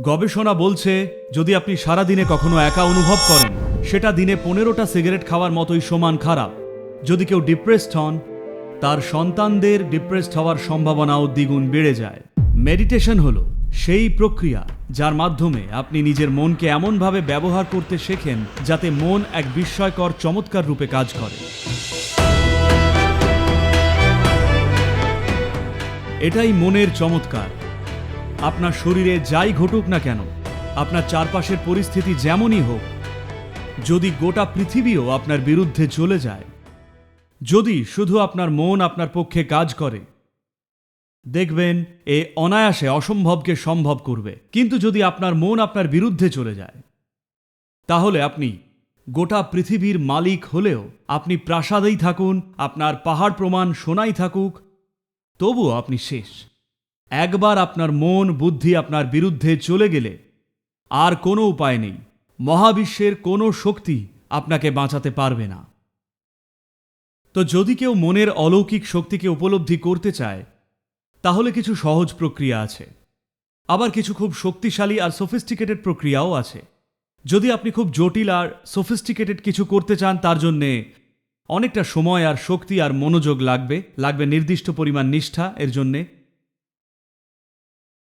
গবেষণা বলছে, যদি আপনি সারা দিনে কখনো একা অনুভব করেন, সেটা দিনে পনেরোটা সিগারেট খাওয়ার মতোই সমান খারাপ। যদি কেউ ডিপ্রেসড হন, তার সন্তানদের ডিপ্রেসড হওয়ার সম্ভাবনাও দ্বিগুণ বেড়ে যায়। মেডিটেশন হলো সেই প্রক্রিয়া যার মাধ্যমে আপনি নিজের মনকে এমনভাবে ব্যবহার করতে শেখেন যাতে মন এক বিস্ময়কর, চমৎকার রূপে কাজ করে। এটাই মনের চমৎকার। আপনার শরীরে যাই ঘটুক না কেন, আপনার চারপাশের পরিস্থিতি যেমনই হোক, যদি গোটা পৃথিবীও আপনার বিরুদ্ধে চলে যায়, যদি শুধু আপনার মন আপনার পক্ষে কাজ করে, দেখবেন এ অনায়াসে অসম্ভবকে সম্ভব করবে। কিন্তু যদি আপনার মন আপনার বিরুদ্ধে চলে যায়, তাহলে আপনি গোটা পৃথিবীর মালিক হলেও আপনি প্রাসাদেই থাকুন, আপনার পাহাড় প্রমাণ সোনাই থাকুক, তবুও আপনি শেষ। একবার আপনার মন, বুদ্ধি আপনার বিরুদ্ধে চলে গেলে আর কোনো উপায় নেই। মহাবিশ্বের কোনো শক্তি আপনাকে বাঁচাতে পারবে না। তো যদি কেউ মনের অলৌকিক শক্তিকে উপলব্ধি করতে চায়, তাহলে কিছু সহজ প্রক্রিয়া আছে। আবার কিছু খুব শক্তিশালী আর সফিস্টিকেটেড প্রক্রিয়াও আছে। যদি আপনি খুব জটিল আর সফিস্টিকেটেড কিছু করতে চান, তার জন্যে অনেকটা সময় আর শক্তি আর মনোযোগ লাগবে। লাগবে নির্দিষ্ট পরিমাণ নিষ্ঠা, এর জন্যে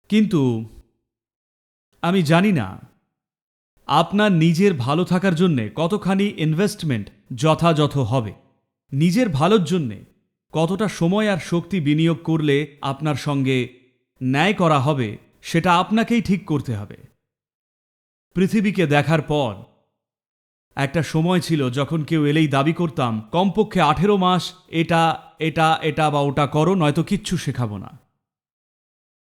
কিন্তু আমি জানি না, আপনার নিজের ভালো থাকার জন্যে কতখানি ইনভেস্টমেন্ট যথাযথ হবে। নিজের ভালোর জন্যে কতটা সময় আর শক্তি বিনিয়োগ করলে আপনার সঙ্গে ন্যায় করা হবে, সেটা আপনাকেই ঠিক করতে হবে। পৃথিবীকে দেখার পর একটা সময় ছিল যখন কেউ এলেই দাবি করতাম, কমপক্ষে আঠেরো মাস এটা এটা এটা বা ওটা করো, নয়তো কিচ্ছু শেখাবো না।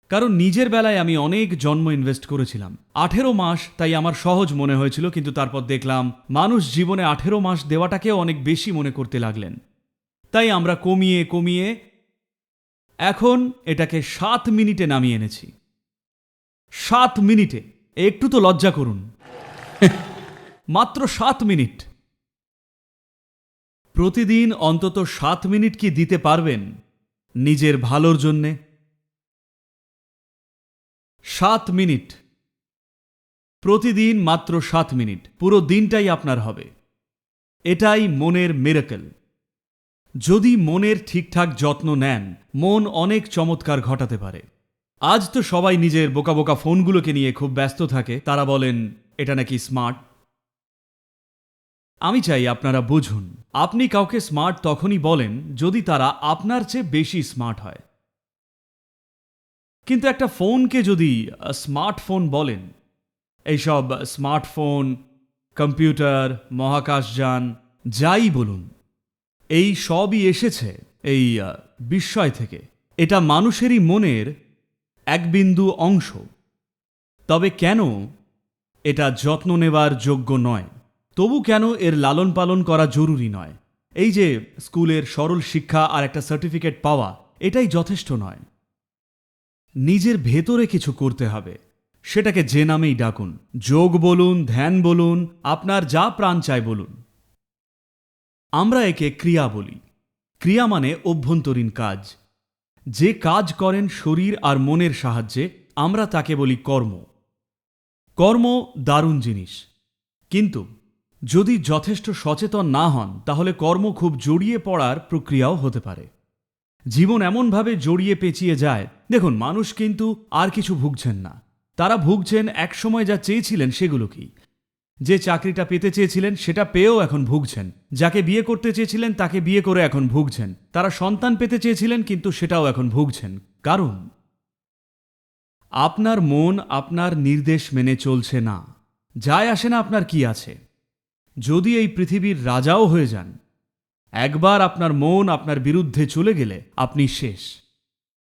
কারণ নিজের বেলায় আমি অনেক জন্ম ইনভেস্ট করেছিলাম। আঠেরো মাস তাই আমার সহজ মনে হয়েছিল, কিন্তু তারপর দেখলাম মানুষ জীবনে আঠেরো মাস দেওয়াটাকেও অনেক বেশি মনে করতে লাগলেন। তাই আমরা কমিয়ে কমিয়ে এখন এটাকে সাত মিনিটে নামিয়ে এনেছি। সাত মিনিটে। একটু তো লজ্জা করুন। মাত্র সাত মিনিট। প্রতিদিন অন্তত সাত মিনিট কি দিতে পারবেন নিজের ভালোর জন্যে? সাত মিনিট। প্রতিদিন মাত্র সাত মিনিট। পুরো দিনটাই আপনার হবে। এটাই মনের মেরাকেল যদি মনের ঠিকঠাক যত্ন নেন, মন অনেক চমৎকার ঘটাতে পারে। আজ তো সবাই নিজের বোকা বোকা ফোনগুলোকে নিয়ে খুব ব্যস্ত থাকে। তারা বলেন, এটা নাকি স্মার্ট আমি চাই আপনারা বুঝুন। আপনি কাউকে স্মার্ট তখনই বলেন যদি তারা আপনার চেয়ে বেশি স্মার্ট হয়। কিন্তু একটা ফোনকে যদি স্মার্টফোন বলেন, এইসব স্মার্টফোন, কম্পিউটার, মহাকাশযান, যাই বলুন, এই সবই এসেছে এই বিস্ময় থেকে। এটা মানুষেরই মনের এক বিন্দু অংশ। তবে কেন এটা যত্ন নেবার যোগ্য নয়? তবু কেন এর লালন পালন করা জরুরি নয়? এই যে স্কুলের সরল শিক্ষা আর একটা সার্টিফিকেট পাওয়া, এটাই যথেষ্ট নয়। নিজের ভেতরে কিছু করতে হবে। সেটাকে যে নামেই ডাকুন। যোগ বলুন, ধ্যান বলুন, আপনার যা প্রাণ চায় বলুন। আমরা একে ক্রিয়া বলি। ক্রিয়া মানে অভ্যন্তরীণ কাজ। যে কাজ করেন শরীর আর মনের সাহায্যে, আমরা তাকে বলি কর্ম। কর্ম দারুণ জিনিস। কিন্তু যদি যথেষ্ট সচেতন না হন, তাহলে কর্ম খুব জড়িয়ে পড়ার প্রক্রিয়াও হতে পারে। জীবন এমনভাবে জড়িয়ে পেঁচিয়ে যায়। দেখুন, মানুষ কিন্তু আর কিছু ভুগছেন না। তারা ভুগছেন একসময় যা চেয়েছিলেন সেগুলো কি? যে চাকরিটা পেতে চেয়েছিলেন, সেটা পেয়েও এখন ভুগছেন। যাকে বিয়ে করতে চেয়েছিলেন, তাকে বিয়ে করে এখন ভুগছেন। তারা সন্তান পেতে চেয়েছিলেন, কিন্তু সেটাও এখন ভুগছেন। কারণ? আপনার মন আপনার নির্দেশ মেনে চলছে না। যায় আসে না আপনার কি আছে। যদি এই পৃথিবীর রাজাও হয়ে যান একবার আপনার মন আপনার বিরুদ্ধে চলে গেলে আপনি শেষ।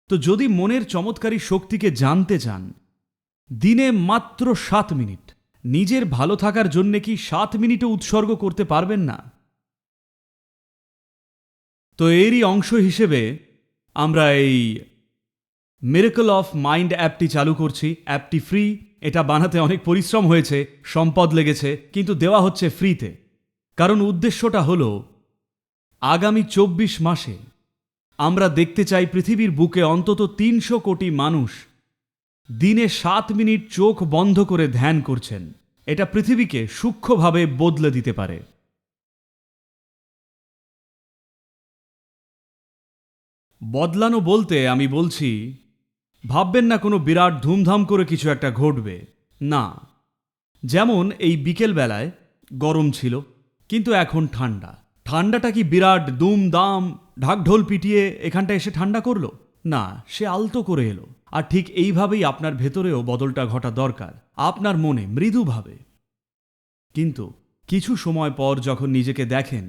তো যদি মনের চমৎকারী শক্তিকে জানতে চান, দিনে মাত্র সাত মিনিট। নিজের ভালো থাকার জন্যে কি সাত মিনিটও উৎসর্গ করতে পারবেন না? তো এরই অংশ হিসেবে আমরা এই মেরেকল অফ মাইন্ড অ্যাপটি চালু করছি। অ্যাপটি ফ্রি এটা বানাতে অনেক পরিশ্রম হয়েছে, সম্পদ লেগেছে, কিন্তু দেওয়া হচ্ছে ফ্রিতে কারণ উদ্দেশ্যটা হলো আগামী চব্বিশ মাসে আমরা দেখতে চাই পৃথিবীর বুকে অন্তত তিনশো কোটি মানুষ দিনে সাত মিনিট চোখ বন্ধ করে ধ্যান করছেন। এটা পৃথিবীকে সূক্ষ্মভাবে বদলে দিতে পারে। বদলানো বলতে আমি বলছি, ভাববেন না কোনো বিরাট ধুমধাম করে কিছু একটা ঘটবে। না, যেমন এই বিকেলবেলায় গরম ছিল, কিন্তু এখন ঠান্ডা। ঠান্ডাটা কি বিরাট দুম দাম ঢাকঢোল পিটিয়ে এখানটা এসে ঠান্ডা করল? না, সে আলতো করে এলো। আর ঠিক এইভাবেই আপনার ভেতরেও বদলটা ঘটা দরকার, আপনার মনে মৃদুভাবে কিন্তু কিছু সময় পর যখন নিজেকে দেখেন,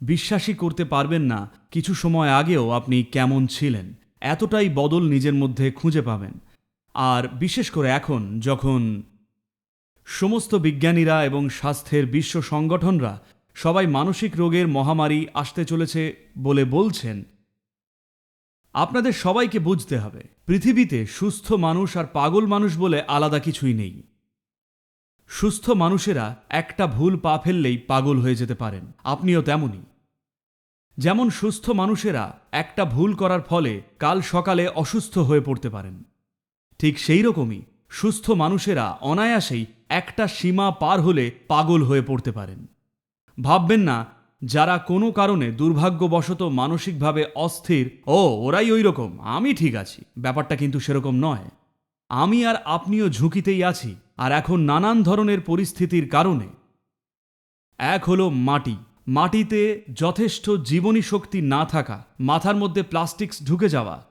বিশ্বাসই করতে পারবেন না কিছু সময় আগেও আপনি কেমন ছিলেন, এতটাই বদল নিজের মধ্যে খুঁজে পাবেন। আর বিশেষ করে এখন যখন সমস্ত বিজ্ঞানীরা এবং স্বাস্থ্যের বিশ্ব সংগঠনরা সবাই মানসিক রোগের মহামারী আসতে চলেছে বলে বলছেন। আপনাদের সবাইকে বুঝতে হবে, পৃথিবীতে সুস্থ মানুষ আর পাগল মানুষ বলে আলাদা কিছুই নেই। সুস্থ মানুষেরা একটা ভুল পা ফেললেই পাগল হয়ে যেতে পারেন, আপনিও তেমনই। যেমন সুস্থ মানুষেরা একটা ভুল করার ফলে কাল সকালে অসুস্থ হয়ে পড়তে পারেন, ঠিক সেই রকমই সুস্থ মানুষেরা অনায়াসেই একটা সীমা পার হলে পাগল হয়ে পড়তে পারেন। ভাববেন না, যারা কোনো কারণে দুর্ভাগ্যবশত মানসিকভাবে অস্থির, ও, ওরাই ওই রকম আমি ঠিক আছি, ব্যাপারটা কিন্তু সেরকম নয়। আমি আর আপনিও ঝুঁকিতেই আছি, আর এখন নানান ধরনের পরিস্থিতির কারণে। এক হলো মাটি, মাটিতে যথেষ্ট জীবনী শক্তি না থাকা, মাথার মধ্যে প্লাস্টিক্স ঢুকে যাওয়া।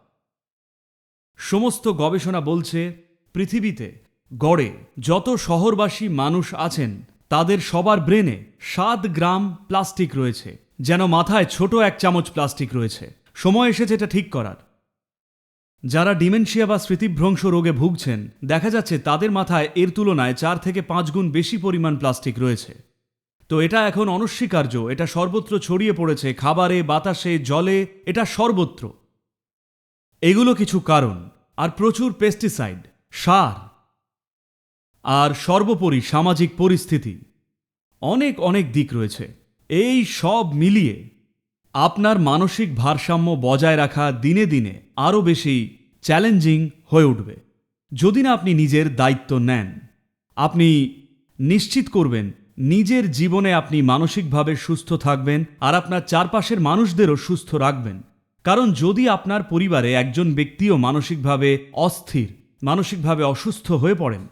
সমস্ত গবেষণা বলছে, পৃথিবীতে গড়ে যত শহরবাসী মানুষ আছেন তাদের সবার ব্রেনে সাত গ্রাম প্লাস্টিক রয়েছে, যেন মাথায় ছোট এক চামচ প্লাস্টিক রয়েছে। সময় এসেছে এটা ঠিক করার। যারা ডিমেনশিয়া বা স্মৃতিভ্রংশ রোগে ভুগছেন, দেখা যাচ্ছে তাদের মাথায় এর তুলনায় চার থেকে পাঁচ গুণ বেশি পরিমাণ প্লাস্টিক রয়েছে। তো এটা এখন অনস্বীকার্য, এটা সর্বত্র ছড়িয়ে পড়েছে খাবারে, বাতাসে, জলে, এটা সর্বত্র। এগুলো কিছু কারণ, আর প্রচুর পেস্টিসাইড সার আর সর্বোপরি সামাজিক পরিস্থিতি। অনেক অনেক দিক রয়েছে। এই সব মিলিয়ে আপনার মানসিক ভারসাম্য বজায় রাখা দিনে দিনে আরও বেশি চ্যালেঞ্জিং হয়ে উঠবে। যদি না আপনি নিজের দায়িত্ব নেন, আপনি নিশ্চিত করবেন নিজের জীবনে আপনি মানসিকভাবে সুস্থ থাকবেন আর আপনার চারপাশের মানুষদেরও সুস্থ রাখবেন। কারণ যদি আপনার পরিবারে একজন ব্যক্তিও মানসিকভাবে অস্থির, মানসিকভাবে অসুস্থ হয়ে পড়েন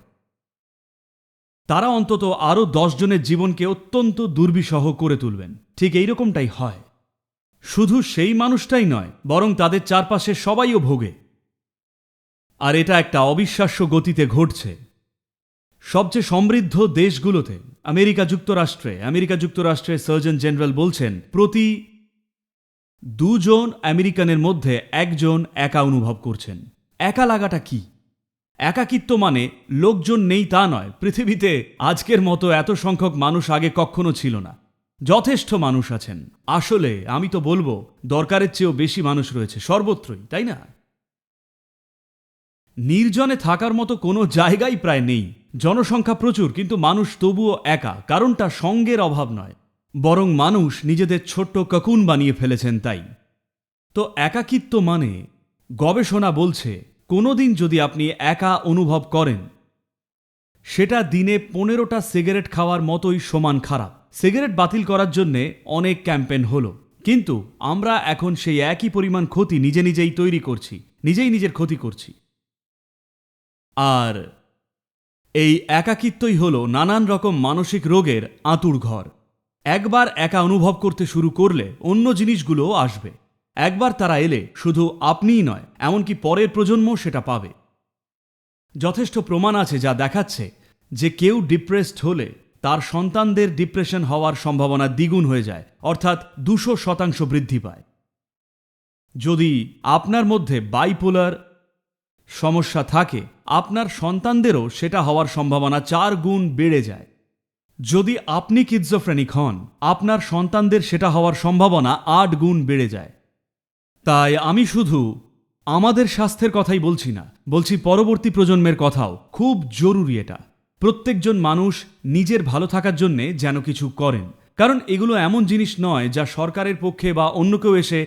তারা অন্তত আরও জনের জীবনকে অত্যন্ত দুর্বিষহ করে তুলবেন। ঠিক এই রকমটাই হয়। শুধু সেই মানুষটাই নয়, বরং তাদের চারপাশে সবাইও ভোগে। আর এটা একটা অবিশ্বাস্য গতিতে ঘটছে। সবচেয়ে সমৃদ্ধ দেশগুলোতে, আমেরিকা যুক্তরাষ্ট্রে, আমেরিকা যুক্তরাষ্ট্রের সার্জন জেনারেল বলছেন, প্রতি দুজন আমেরিকানের মধ্যে একজন একা অনুভব করছেন। একা লাগাটা কি? একাকিত্ব মানে লোকজন নেই তা নয়। পৃথিবীতে আজকের মতো এত সংখ্যক মানুষ আগে কখনো ছিল না। যথেষ্ট মানুষ আছেন। আসলে আমি তো বলব, দরকারের চেয়েও বেশি মানুষ রয়েছে, সর্বত্রই, তাই না? নির্জনে থাকার মতো কোনো জায়গাই প্রায় নেই। জনসংখ্যা প্রচুর, কিন্তু মানুষ তবুও একা, কারণটা সঙ্গের অভাব নয়। বরং মানুষ নিজেদের ছোট্ট কাকুন বানিয়ে ফেলেছেন তাই। তো একাকিত্ব মানে গবেষণা বলছে কোনোদিন যদি আপনি একা অনুভব করেন, সেটা দিনে পনেরোটা সিগারেট খাওয়ার মতোই সমান খারাপ। সিগারেট বাতিল করার জন্যে অনেক ক্যাম্পেন হলো। কিন্তু আমরা এখন সেই একই পরিমাণ ক্ষতি নিজে নিজেই তৈরি করছি, নিজেই নিজের ক্ষতি করছি। আর এই একাকিত্বই হল নানান রকম মানসিক রোগের আঁতুড় ঘর একবার একা অনুভব করতে শুরু করলে অন্য জিনিসগুলোও আসবে। একবার তারা এলে শুধু আপনিই নয়, এমনকি পরের প্রজন্ম সেটা পাবে। যথেষ্ট প্রমাণ আছে যা দেখাচ্ছে যে কেউ ডিপ্রেসড হলে তার সন্তানদের ডিপ্রেশন হওয়ার সম্ভাবনা দ্বিগুণ হয়ে যায়, অর্থাৎ দুশো শতাংশ বৃদ্ধি পায়। যদি আপনার মধ্যে বাইপোলার সমস্যা থাকে, আপনার সন্তানদেরও সেটা হওয়ার সম্ভাবনা চার গুণ বেড়ে যায়। যদি আপনি কিৎজোফ্রেনিক হন, আপনার সন্তানদের সেটা হওয়ার সম্ভাবনা আট গুণ বেড়ে যায়। তাই আমি শুধু আমাদের স্বাস্থ্যের কথাই বলছি না, বলছি পরবর্তী প্রজন্মের কথাও। খুব জরুরি এটা। প্রত্যেকজন মানুষ নিজের ভালো থাকার জন্যে যেন কিছু করেন। কারণ এগুলো এমন জিনিস নয় যা সরকারের পক্ষে বা অন্য কেউ এসে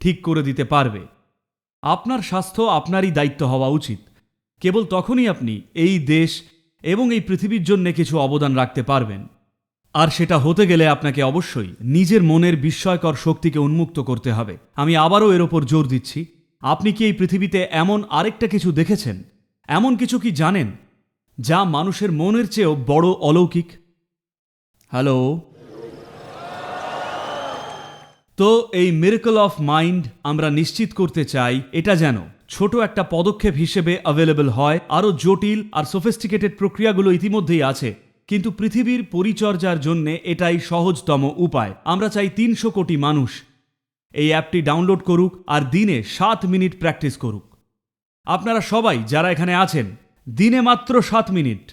ঠিক করে দিতে পারবে। আপনার স্বাস্থ্য আপনারই দায়িত্ব হওয়া উচিত। কেবল তখনই আপনি এই দেশ এবং এই পৃথিবীর জন্য কিছু অবদান রাখতে পারবেন। আর সেটা হতে গেলে আপনাকে অবশ্যই নিজের মনের বিস্ময়কর শক্তিকে উন্মুক্ত করতে হবে। আমি আবারও এর ওপর জোর দিচ্ছি। আপনি কি এই পৃথিবীতে এমন আরেকটা কিছু দেখেছেন? এমন কিছু কি জানেন যা মানুষের মনের চেয়েও বড় অলৌকিক? হ্যালো? তো এই মিরাকল অফ মাইন্ড আমরা নিশ্চিত করতে চাই, এটা যেন ছোট একটা পদক্ষেপ হিসেবে অ্যাভেলেবল হয়, আরও জটিল আর সোফিস্টিকেটেড প্রক্রিয়াগুলো ইতিমধ্যেই আছে। কিন্তু পৃথিবীর পরিচর্যার জন্যে এটাই সহজতম উপায়। আমরা চাই তিনশো কোটি মানুষ এই অ্যাপটি ডাউনলোড করুক আর দিনে সাত মিনিট প্র্যাকটিস করুক। আপনারা সবাই যারা এখানে আছেন, দিনে মাত্র সাত মিনিট।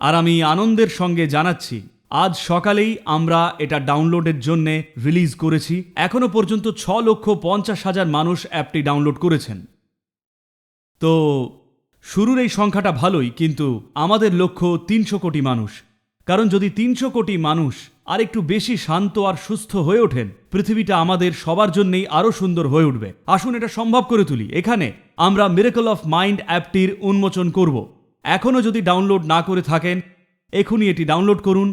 আর আমি আনন্দের সঙ্গে জানাচ্ছি, আজ সকালেই আমরা এটা ডাউনলোডের জন্যে রিলিজ করেছি। এখনও পর্যন্ত ছ লক্ষ পঞ্চাশ হাজার মানুষ অ্যাপটি ডাউনলোড করেছেন। তো শুরুর এই সংখ্যাটা ভালোই, কিন্তু আমাদের লক্ষ্য তিনশো কোটি মানুষ। কারণ যদি তিনশো কোটি মানুষ আর একটু বেশি শান্ত আর সুস্থ হয়ে ওঠেন, পৃথিবীটা আমাদের সবার জন্যেই আরও সুন্দর হয়ে উঠবে। আসুন এটা সম্ভব করে তুলি। এখানে আমরা মিরাকল অফ মাইন্ড অ্যাপটির উন্মোচন করব। এখনও যদি ডাউনলোড না করে থাকেন এখনই এটি ডাউনলোড করুন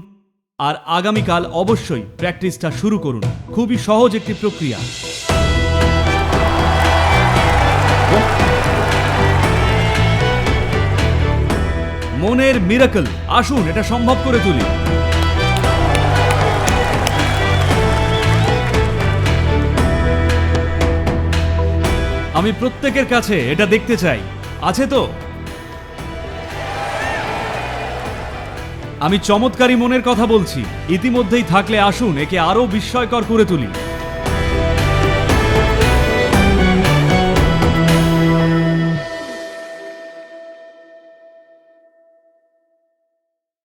আর আগামীকাল অবশ্যই প্র্যাকটিসটা শুরু করুন। খুবই সহজ একটি প্রক্রিয়া। মনের মিরাকল। আসুন, এটা সম্ভব করে তুলি। আমি প্রত্যেকের কাছে এটা দেখতে চাই। আছে তো? আমি চমৎকারী মনের কথা বলছি। ইতিমধ্যেই থাকলে আসুন, একে আরও বিস্ময়কর করে তুলি।